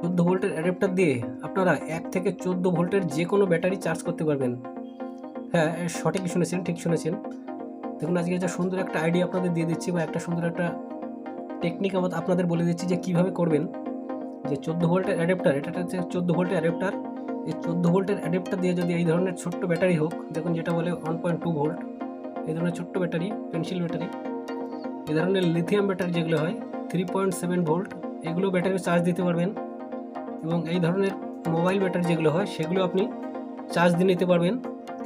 চোদ্দ ভোল্টের অ্যাডাপ্টার দিয়ে আপনারা এক থেকে চোদ্দ ভোল্টের যে কোনো ব্যাটারি চার্জ করতে পারবেন। হ্যাঁ সঠিক শুনেছেন, ঠিক শুনেছেন। দেখুন, আজকে একটা সুন্দর একটা আইডিয়া আপনাদের দিয়ে দিচ্ছি বা একটা সুন্দর একটা টেকনিক আমাদের আপনাদের বলে দিচ্ছি যে কীভাবে করবেন। যে চোদ্দ ভোল্টের অ্যাডাপ্টার এটা হচ্ছে চোদ্দ ভোল্টের অ্যাডাপ্টার এই চোদ্দ ভোল্টের অ্যাডাপ্টার দিয়ে যদি এই ধরনের ছোট্ট ব্যাটারি হোক, দেখুন, যেটা বলে ওয়ান পয়েন্ট টু ভোল্ট এই ধরনের ছোট্ট ব্যাটারি পেন্সিল ব্যাটারি, এই ধরনের লিথিয়াম ব্যাটারি যেগুলো হয় থ্রি পয়েন্ট সেভেন ভোল্ট এগুলো ব্যাটারি চার্জ দিতে পারবেন। এবং এই ধরনের মোবাইল ব্যাটারি যেগুলো হয়, সেগুলো আপনি চার্জ দিয়ে নিতে পারবেন।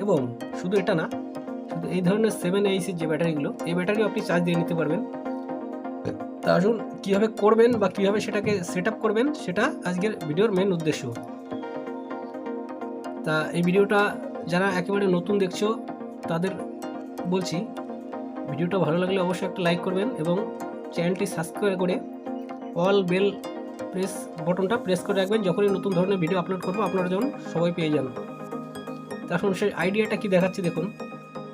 এবং শুধু এটা না, শুধু এই ধরনের সেভেন এইসির যে ব্যাটারিগুলো এই ব্যাটারিও আপনি চার্জ দিয়ে নিতে পারবেন। তা আসুন, কীভাবে করবেন বা কীভাবে সেটাকে সেট করবেন, সেটা আজকের ভিডিওর মেন উদ্দেশ্য। তা এই ভিডিওটা যারা একেবারে নতুন দেখছ, তাদের বলছি, ভিডিওটা ভালো লাগলে অবশ্যই একটা লাইক করবেন এবং চ্যানেলটি সাবস্ক্রাইব করে অল বেল প্রেস বটনটা প্রেস করে রাখবেন। যখনই নতুন ধরনের ভিডিও আপলোড করব, আপনারা যেমন সবাই পেয়ে যান তা আসুন সেই আইডিয়াটা কি দেখাচ্ছি দেখুন।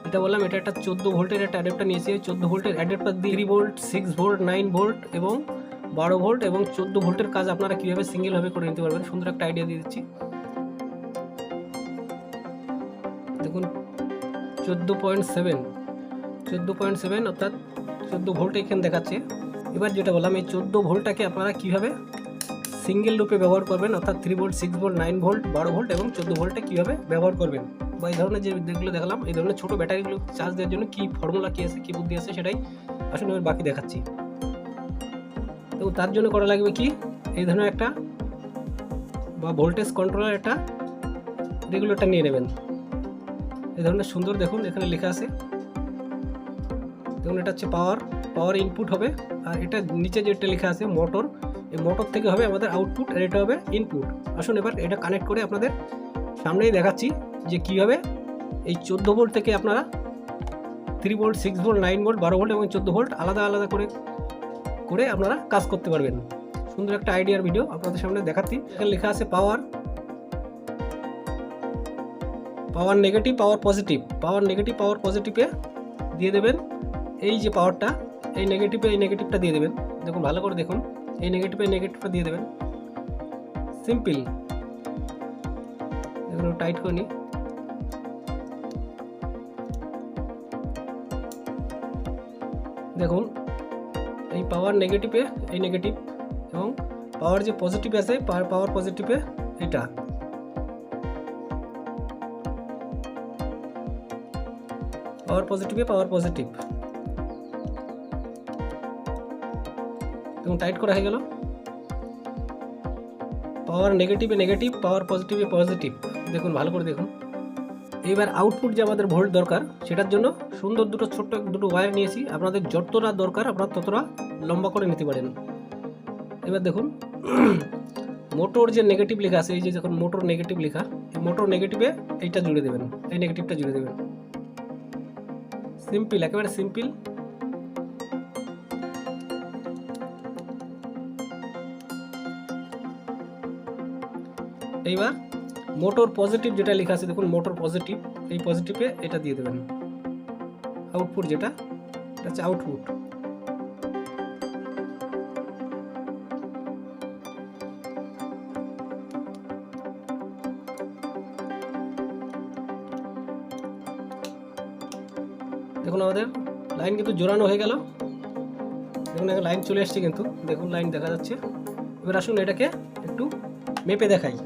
এটা বললাম, এটা একটা চোদ্দ ভোল্টের একটা অ্যাডাপ্টার নিয়েছি। চোদ্দ ভোল্টের অ্যাডাপ্টার দিয়ে three volt six volt nine volt এবং বারো ভোল্ট এবং চোদ্দ ভোল্টের কাজ আপনারা কীভাবে সিঙ্গেলভাবে করে নিতে পারবেন, সুন্দর একটা আইডিয়া দিয়ে দিচ্ছি। দেখুন, চোদ্দ পয়েন্ট সেভেন চোদ্দ পয়েন্ট সেভেন অর্থাৎ চোদ্দ ভোল্ট এখানে দেখাচ্ছে। এবার যেটা বললাম, এই চোদ্দ ভোল্টটাকে আপনারা কীভাবে সিঙ্গেল রূপে ব্যবহার করবেন, অর্থাৎ three volt six volt nine volt বারো ভোল্ট এবং চোদ্দ ভোল্টে কীভাবে ব্যবহার করবেন। বা এই ধরনের যে যেগুলো দেখালাম, এই ধরনের ছোটো ব্যাটারিগুলো চার্জ দেওয়ার জন্য কী ফর্মুলা কী আছে, কী বুদ্ধি আছে সেটাই আসলে এবার বাকি দেখাচ্ছি। তো তার জন্য করা লাগবে কি? এই ধরনের একটা বা ভোল্টেজ কন্ট্রোলার একটা রেগুলেটর নিয়ে নেবেন। এই ধরনের সুন্দর দেখুন, এখানে লেখা আছে। দেখুন, এটা হচ্ছে পাওয়ার পাওয়ার ইনপুট হবে। আর এটা নিচে যেটা লেখা আছে মোটর এই মোটর থেকে হবে আমাদের আউটপুট আর এটা হবে ইনপুট আসুন এবার এটা কানেক্ট করে আপনাদের সামনেই দেখাচ্ছি যে কীভাবে এই চোদ্দ ভোল্ট থেকে আপনারা three volt six volt nine volt বারো ভোল্ট এবং চোদ্দ ভোল্ট আলাদা আলাদা করে করে আপনারা কাজ করতে পারবেন। সুন্দর একটা আইডিয়ার ভিডিও আপনাদের সামনে দেখাচ্ছি। এখানে লেখা আছে power power negative power positive power negative power পজিটিভে দিয়ে দেবেন। এই যে পাওয়ারটা এই নেগেটিভে এই নেগেটিভটা দিয়ে দেবেন। দেখুন, ভালো করে দেখুন। এই নেগেটিভে নেগেটিভটা দিয়ে দেবেন। সিম্পল দেখুন টাইট করে নিই দেখুন, এই পাওয়ার নেগেটিভে এই নেগেটিভ এবং পাওয়ার যে পজিটিভ আছে পাওয়ার পজিটিভে এটা। পাওয়ার পজিটিভে পাওয়ার পজিটিভ এবং টাইট করা হয়ে গেল। পাওয়ার নেগেটিভে নেগেটিভ পাওয়ার পজিটিভে পজিটিভ দেখুন, ভালো করে দেখুন। এইবার আউটপুট যে আমাদের ভোল্ট দরকার, সেটার জন্য সুন্দর দুটো ছোট্ট দুটো ওয়্যার নিয়েছি। আপনাদের যতটা দরকার, আপনারা ততটা লম্বা করে নিতে পারেন। এবার দেখুন মোটর যে নেগেটিভ লেখা আছে, এই যে যখন মোটর নেগেটিভ লেখা, এই মোটর নেগেটিভে এইটা জুড়ে দেবেন, এই নেগেটিভটা জুড়ে দেবেন। সিম্পল একেবারে সিম্পল এইবার মোটর পজিটিভ যেটা লেখা আছে, দেখুন মোটর পজিটিভ, এই পজিটিভে এটা দিয়ে দেবেন। আউটপুট যেটা, এটা হচ্ছে আউটপুট। দেখুন আমাদের লাইন কিন্তু জোরানো হয়ে গেল। দেখুন লাইন চলে এসছে কিন্তু, দেখুন লাইন দেখা যাচ্ছে। এবার আসুন এটাকে একটু মেপে দেখাই।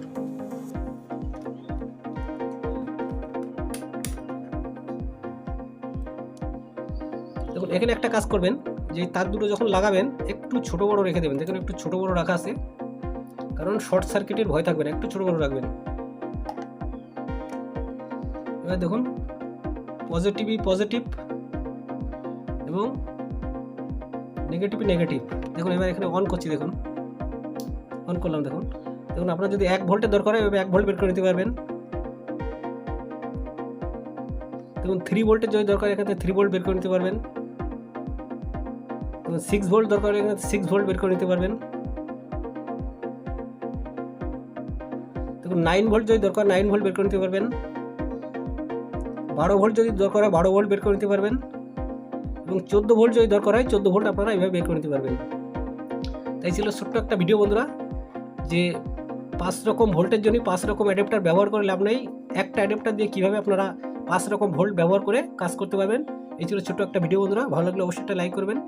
এখানে একটা কাজ করবেন, যে তার দুটো যখন লাগাবেন, একটু ছোট বড় রেখে দেবেন। দেখুন একটু ছোট বড় রাখা আছে। কারণ শর্ট সার্কিটের ভয় থাকবে না, একটু ছোট বড় রাখবেন। এবার দেখুন পজিটিভই পজিটিভ এবং নেগেটিভই নেগেটিভ। দেখুন, এবার এখানে অন করছি, দেখুন। অন করলাম, দেখুন। দেখুন, আপনার যদি এক ভোল্টের দরকার হয় এক ভোল্ট বের করে নিতে পারবেন। দেখুন থ্রি ভোল্টের যদি দরকার এখানে থ্রি ভোল্ট বের করে নিতে পারবেন। সিক্স ভোল্ট দরকার এখানে সিক্স ভোল্ট বের করে নিতে পারবেন। দেখুন নাইন ভোল্ট যদি দরকার নাইন ভোল্ট বের করে নিতে পারবেন। বারো ভোল্ট যদি দরকার হয়, বারো ভোল্ট বের করে নিতে পারবেন। এবং চোদ্দ ভোল্ট যদি দরকার হয়, চোদ্দ ভোল্ট আপনারা এইভাবে বের করে নিতে পারবেন। তাই ছিল ছোট্ট একটা ভিডিও বন্ধুরা, যে পাঁচ রকম ভোল্টের জন্য পাঁচ রকম অ্যাডাপ্টার ব্যবহার করে লাভ নেই। একটা অ্যাডাপ্টার দিয়ে কীভাবে আপনারা পাঁচ রকম ভোল্ট ব্যবহার করে কাজ করতে পারবেন। এই ছিল ছোট্ট একটা ভিডিও বন্ধুরা। ভালো লাগলে অবশ্যই একটা লাইক করবেন।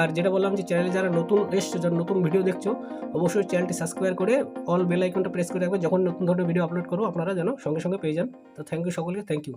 আর যেটা বললাম যে চ্যানেলে যারা নতুন এসছো, যারা নতুন ভিডিও দেখছ, অবশ্যই চ্যানেলটি সাবস্ক্রাইব করে অল বেল আইকনটা প্রেস করে রাখবেন যখন নতুন ধরনের ভিডিও আপলোড করব, আপনারা যেন সঙ্গে সঙ্গে পেয়ে যান। তো থ্যাংক ইউ সকলকে থ্যাংক ইউ